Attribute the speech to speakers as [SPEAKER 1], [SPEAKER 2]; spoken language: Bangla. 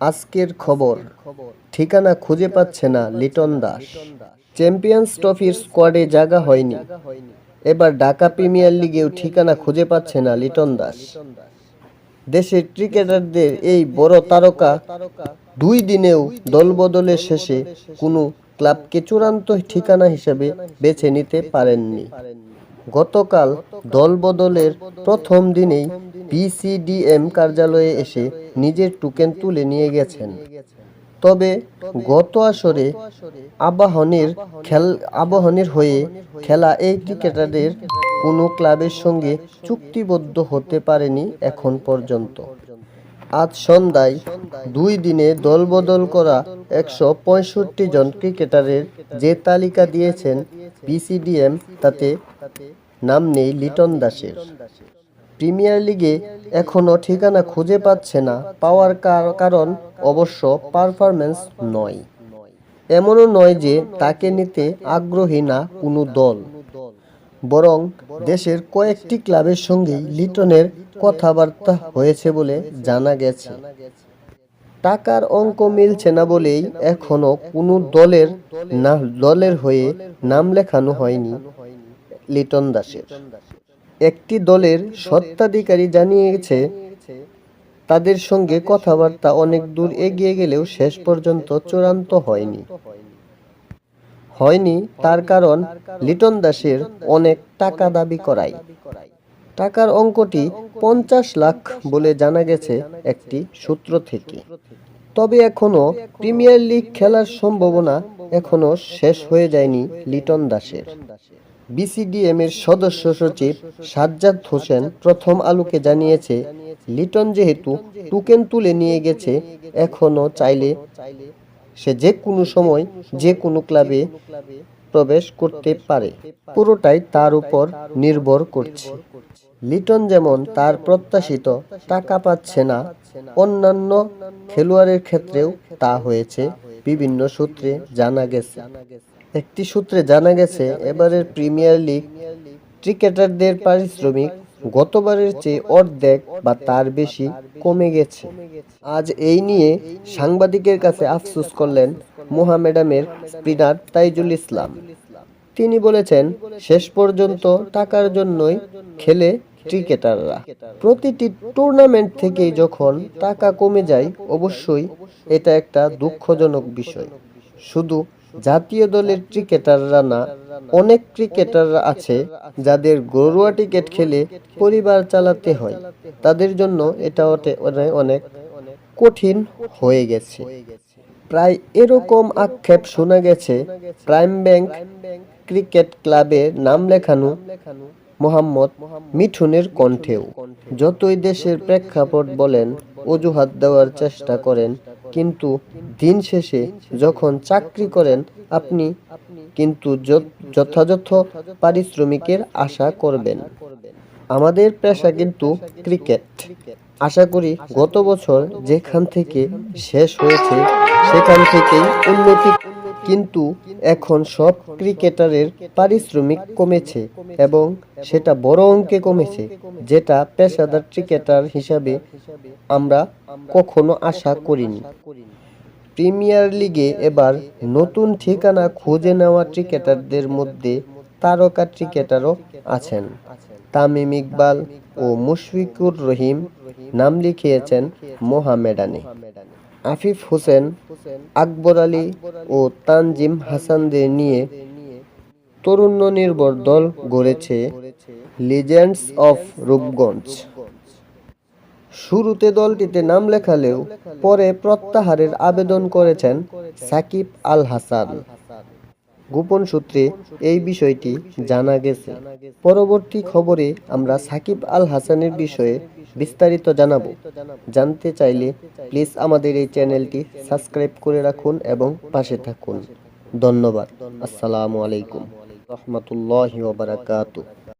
[SPEAKER 1] আজকের খবর। ঠিকানা খুঁজে পাচ্ছে না লিটন দাস। চ্যাম্পিয়ন্স ট্রফির স্কোয়াডে জায়গা হয়নি। এবার ঢাকা প্রিমিয়ার লিগেও ঠিকানা খুঁজে পাচ্ছে না লিটন দাস। দেশের ক্রিকেটারদের এই বড় তারকা দুই দিনেও দলবদলের শেষে কোনো ক্লাবকে চূড়ান্ত ঠিকানা হিসেবে বেছে নিতে পারেননি। গতকাল দলবদলের প্রথম দিনেই বিসিডিএম কার্যালয়ে এসে নিজের টোকেন তুলে নিয়ে গেছেন। তবে গত আসরে আবাহনের খেল আবাহনের হয়ে খেলা এই ক্রিকেটারদের কোনো ক্লাবের সঙ্গে চুক্তিবদ্ধ হতে পারেনি এখন পর্যন্ত। আজ সন্ধ্যায় দুই দিনে দলবদল করা একশো পঁয়ষট্টি জন ক্রিকেটারের যে তালিকা দিয়েছেন বিসিডিএম, তাতে নাম নেই লিটন দাসের। প্রিমিয়ার লিগে এখনও ঠিকানা খুঁজে পাচ্ছে না, পাওয়ার কার- কারণ অবশ্য পারফরম্যান্স নয়। এমনও নয় যে তাকে নিতে আগ্রহী না কোনো দল। বরং দেশের কয়েকটি ক্লাবের সঙ্গেই লিটনের কথাবার্তা হয়েছে বলে জানা গেছে। টাকার অঙ্ক মিলছে না বলেই এখনও কোনো দলের না, দলের হয়ে নাম লেখানো হয়নি লিটন দাসের। একটি দলের স্বত্বাধিকারী জানিয়েছে, তাদের সঙ্গে কথাবার্তা অনেক দূর এগিয়ে গেলেও শেষ পর্যন্ত চূড়ান্ত হয়নি। হয়নি তার কারণ লিটন দাসের অনেক টাকা দাবি করায় টাকার অঙ্কটি পঞ্চাশ লাখ বলে জানা গেছে একটি সূত্র থেকে। তবে এখনও প্রিমিয়ার লিগ খেলার সম্ভাবনা এখনও শেষ হয়ে যায়নি লিটন দাসের। বিসিডিএম এর সদস্য সচিব সাজ্জাদ হোসেন প্রথম আলোকে জানিয়েছে, লিটন যেহেতু টোকেন তুলে নিয়ে গেছে এখনও চাইলে সে যে কোনো সময় যে কোনো ক্লাবে প্রবেশ করতে পারে। পুরোটাই তার উপর নির্ভর করছে। লিটন যেমন তার প্রত্যাশিত টাকা পাচ্ছে না, অন্যান্য খেলোয়াড়ের ক্ষেত্রেও তা হয়েছে, বিভিন্ন সূত্রে জানা গেছে। একটি সূত্রে জানা গেছে, এবারের প্রিমিয়ার লিগ ক্রিকেটারদের পারিশ্রমিক গতবারের চেয়ে অর্ধেক বা তার বেশি কমে গেছে। আজ এই নিয়ে সাংবাদিকের কাছে আফসোস করলেন মোহামেডামের স্পিনার তাইজুল ইসলাম। তিনি বলেছেন, শেষ পর্যন্ত টাকার জন্যই খেলে ক্রিকেটাররা। প্রতিটি টুর্নামেন্ট থেকেই যখন টাকা কমে যায়, অবশ্যই এটা একটা দুঃখজনক বিষয়। শুধু জাতীয় দলের ক্রিকেটাররা না, অনেক ক্রিকেটাররা আছে যাদের ঘরোয়া টিকিট খেলে পরিবার চালাতে হয়। তাদের জন্য এটা অনেক কঠিন হয়ে গেছে। প্রায় এরকম আক্ষেপ শোনা গেছে প্রাইম ব্যাংক ক্রিকেট ক্লাবে নাম লেখানো মোহাম্মদ মিঠুনের কণ্ঠেও। যতই দেশের প্রেক্ষাপট বলেন, অজুহাত দেওয়ার চেষ্টা করেন, কিন্তু দিন শেষে যখন চাকরি করেন আপনি কিন্তু যথাযথ পারিশ্রমিকের আশা করবেন। আমাদের পেশা কিন্তু ক্রিকেট। আশা করি গত বছর যেখান থেকে শেষ হয়েছে, সেখান থেকেই উন্নতি কিন্তু এখন সব ক্রিকেটারের পারিশ্রমিক কমেছে এবং সেটা বড় অঙ্কে কমেছে, যেটা পেশাদার ক্রিকেটার হিসাবে আমরা কখনো আশা করিনি। প্রিমিয়ার লিগে এবার নতুন ঠিকানা খুঁজে নেওয়া ক্রিকেটারদের মধ্যে তারকা ক্রিকেটারও আছেন। তামিম ইকবাল ও মুশফিকুর রহিম নাম লিখিয়েছেন মোহামেডানে আফিফ হোসেন, আকবর আলী ও তানজিম হাসানদের নিয়ে তরুণ নির্ভর দল গড়েছে লিজেন্ডস অফ রূপগঞ্জ। শুরুতে দলটিতে নাম লেখালেও পরে প্রত্যাহারের আবেদন করেছেন সাকিব আল হাসান। গোপন সূত্রে এই বিষয়টি জানা গেছে। পরবর্তী খবরে আমরা সাকিব আল হাসানের বিষয়ে বিস্তারিত জানাব। জানতে চাইলে প্লিজ আমাদের এই চ্যানেলটি সাবস্ক্রাইব করে রাখুন এবং পাশে থাকুন। ধন্যবাদ। আসসালামু আলাইকুম। রহমতুল্লাহি ওয়া বারাকাতুহু।